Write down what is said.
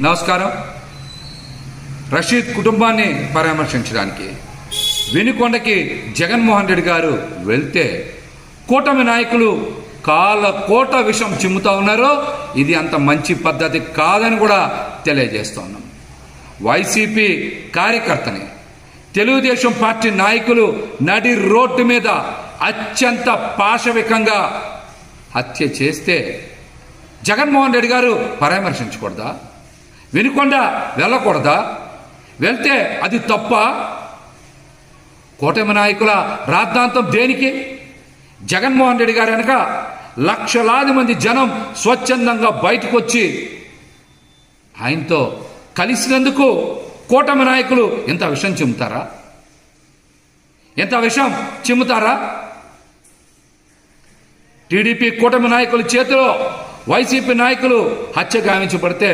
నమస్కారం. రషీద్ కుటుంబాన్ని పరామర్శించడానికి వెనుకొండకి జగన్మోహన్ రెడ్డి గారు వెళ్తే కూటమి నాయకులు కాల కోట విషం చిమ్ముతా ఉన్నారు ఇది అంత మంచి పద్ధతి కాదని కూడా తెలియజేస్తున్నాం వైసీపీ కార్యకర్తని తెలుగుదేశం పార్టీ నాయకులు నడి రోడ్డు మీద అత్యంత పాశవికంగా హత్య చేస్తే జగన్మోహన్ రెడ్డి గారు పరామర్శించకూడదా? వినకుండా వెళ్ళకూడదా? వెళ్తే అది తప్ప కూటమి నాయకుల రాద్ధాంతం దేనికి? జగన్మోహన్ రెడ్డి గారు వెనక లక్షలాది మంది జనం స్వచ్ఛందంగా బయటకు వచ్చి ఆయనతో కలిసినందుకు కూటమి నాయకులు ఇంత విషం చిమ్ముతారా? ఎంత విషం చిమ్ముతారా? టీడీపీ కూటమి నాయకుల చేతిలో వైసీపీ నాయకులు హత్య గావించబడితే